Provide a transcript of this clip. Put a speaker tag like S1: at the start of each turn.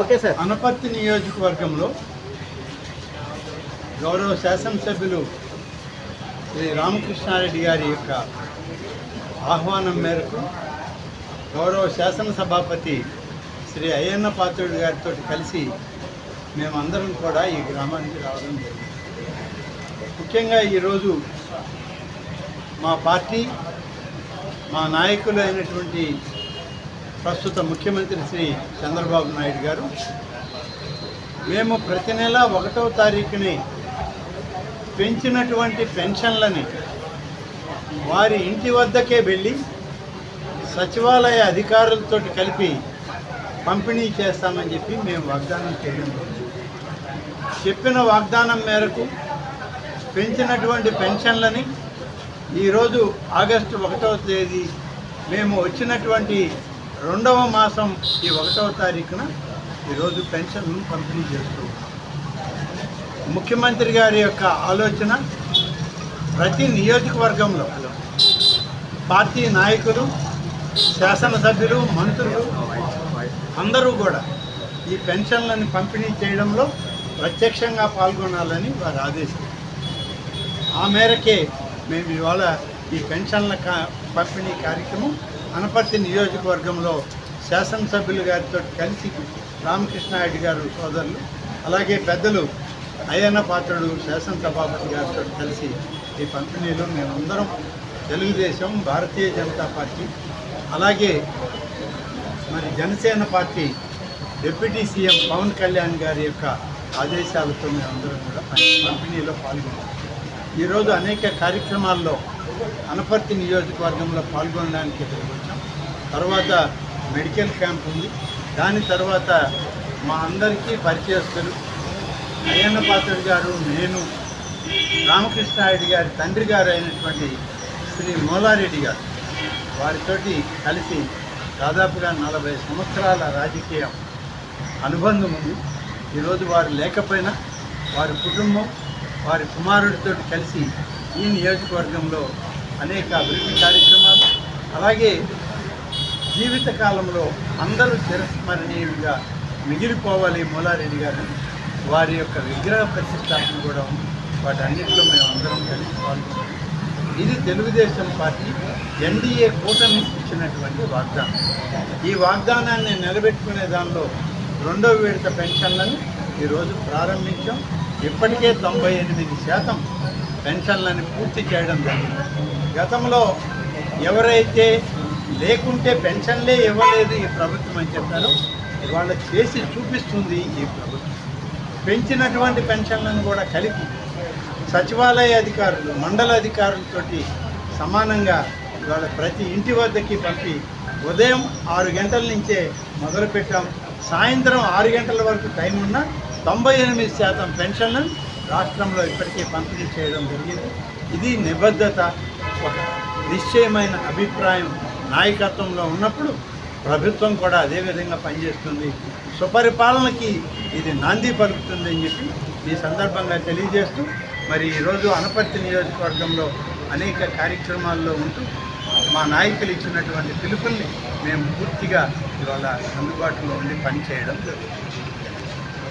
S1: Okay sir.
S2: Anaparthi నియోజకవర్గంలో గౌరవ శాసనసభ్యులు శ్రీ రామకృష్ణారెడ్డి గారి యొక్క ఆహ్వానం మేరకు గౌరవ శాసనసభాపతి శ్రీ అయ్యన్న పాత్రుడు గారితో కలిసి మేమందరం కూడా ఈ గ్రామానికి రావడం జరిగింది. ముఖ్యంగా ఈరోజు మా పార్టీ మా నాయకులు అయినటువంటి ప్రస్తుత ముఖ్యమంత్రి శ్రీ చంద్రబాబు నాయుడు గారు మేము ప్రతి నెల ఒకటవ తారీఖుని పెంచినటువంటి పెన్షన్లని వారి ఇంటి వద్దకే వెళ్ళి సచివాలయ అధికారులతో కలిపి పంపిణీ చేస్తామని చెప్పి మేము వాగ్దానం చేయడం చెప్పిన వాగ్దానం మేరకు పెంచినటువంటి పెన్షన్లని ఈరోజు ఆగస్టు ఒకటవ తేదీ మేము వచ్చినటువంటి రెండవ మాసం ఈ ఒకటవ తారీఖున ఈరోజు పెన్షన్ను పంపిణీ చేస్తూ ముఖ్యమంత్రి గారి యొక్క ఆలోచన ప్రతి నియోజకవర్గంలో పార్టీ నాయకులు శాసనసభ్యులు మంత్రులు అందరూ కూడా ఈ పెన్షన్లను పంపిణీ చేయడంలో ప్రత్యక్షంగా పాల్గొనాలని వారు ఆదేశం ఆ మేరకే మేము ఇవాళ ఈ పెన్షన్ల కా పంపిణీ కార్యక్రమం అనపర్తి నియోజకవర్గంలో శాసనసభ్యులు గారితో కలిసి రామకృష్ణారెడ్డి గారు సోదరులు అలాగే పెద్దలు అయ్యన్న పాత్రుడు శాసనసభాపతి గారితో కలిసి ఈ పంపిణీలో మేమందరం తెలుగుదేశం భారతీయ జనతా పార్టీ అలాగే మరి Janasena party deputy CM Pawan Kalyan గారి యొక్క ఆదేశాలతో మేమందరం కూడా పంపిణీలో పాల్గొన్నాం. ఈరోజు అనేక కార్యక్రమాల్లో అనపర్తి నియోజకవర్గంలో పాల్గొనడానికి ఇక్కడికి వచ్చాం. తర్వాత మెడికల్ క్యాంప్ ఉంది. దాని తర్వాత మా అందరికీ పరిచయస్తులు అయ్యన్న పాత్రుడు గారు నేను రామకృష్ణారెడ్డి గారి తండ్రి గారు అయినటువంటి శ్రీ మోలారెడ్డి గారు. వారితోటి కలిసి దాదాపుగా నలభై సంవత్సరాల రాజకీయ అనుబంధం ఉంది. ఈరోజు వారు లేకపోయినా వారి కుటుంబం వారి కుమారుడితో కలిసి ఈ నియోజకవర్గంలో అనేక అభివృద్ధి కార్యక్రమాలు అలాగే జీవితకాలంలో అందరూ చిరస్మరణీయుడిగా మిగిలిపోవాలి మూలారెడ్డి గారు. వారి యొక్క విగ్రహ ప్రతిష్టాపన కూడా ఉంది వాటన్నిటిలో మేము అందరం కలిసి పాల్గొన్నాం. ఇది తెలుగుదేశం పార్టీ ఎన్డీఏ కూటమి ఇచ్చినటువంటి వాగ్దానం. ఈ వాగ్దానాన్ని నిలబెట్టుకునే దానిలో రెండో విడత పెన్షన్లను ఈరోజు ప్రారంభించాం. ఇప్పటికే తొంభై ఎనిమిది శాతం పెన్షన్లను పూర్తి చేయడం జరిగింది. గతంలో ఎవరైతే లేకుంటే పెన్షన్లే ఇవ్వలేదు ఈ ప్రభుత్వం అని చెప్పారో ఇవాళ చేసి చూపిస్తుంది ఈ ప్రభుత్వం. పెంచినటువంటి పెన్షన్లను కూడా కలిపి సచివాలయ అధికారులు మండల అధికారులతోటి సమానంగా ఇవాళ ప్రతి ఇంటి వద్దకి పంపి ఉదయం ఆరు గంటల నుంచే మొదలుపెట్టాం. సాయంత్రం ఆరు గంటల వరకు టైం ఉన్నా తొంభై ఎనిమిది శాతం పెన్షన్లను రాష్ట్రంలో ఇప్పటికే పంపిణీ చేయడం జరిగింది. ఇది నిబద్ధత ఒక నిశ్చయమైన అభిప్రాయం నాయకత్వంలో ఉన్నప్పుడు ప్రభుత్వం కూడా అదేవిధంగా పనిచేస్తుంది. సుపరిపాలనకి ఇది నాంది పలుకుతుంది అని చెప్పి ఈ సందర్భంగా తెలియజేస్తూ మరి ఈరోజు అనపర్తి నియోజకవర్గంలో అనేక కార్యక్రమాల్లో ఉంటూ మా నాయకులు ఇచ్చినటువంటి పిలుపుల్ని మేము పూర్తిగా ఇవాళ అందుబాటులో ఉండి పనిచేయడం జరుగుతుంది.